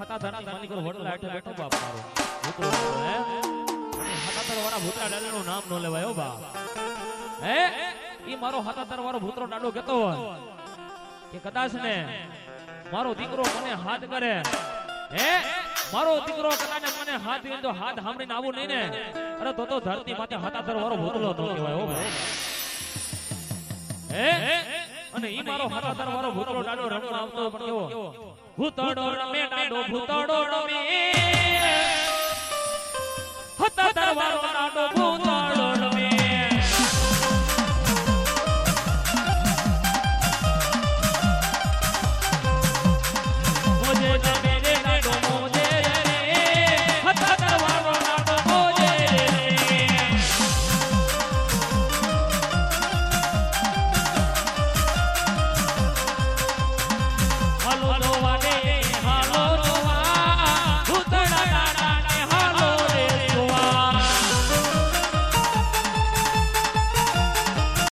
સતાધારની માલિકો વડલા હેઠે બેઠો બાપ મારો. ભૂતરો હે? હતાતર વાળા ભૂતરા ડાલાનું નામ ન લેવાય, હો બાપ. હે? ઈ મારો હતાતર વાળો ભૂતરો ડાડો કેતો હોય કે કદાચ ને મારો દીકરો મને હાથ કરે. હે? મારો દીકરો કદાચ મને હાથ દે તો હાથ સાંભળીને આવું નહીં ને. અરે તો તો ધરતી માથે હતાતર વાળો ભૂતરો ન કહેવાય, હો ભાઈ હે? અને ઈ મારો વાળો ભૂતળો ડાડો રમવા આવતો પણ કેવો? ભૂતળો રમે ડાડો ભૂતળો રમે. હતાતર વાળો ડાડો ભૂતળો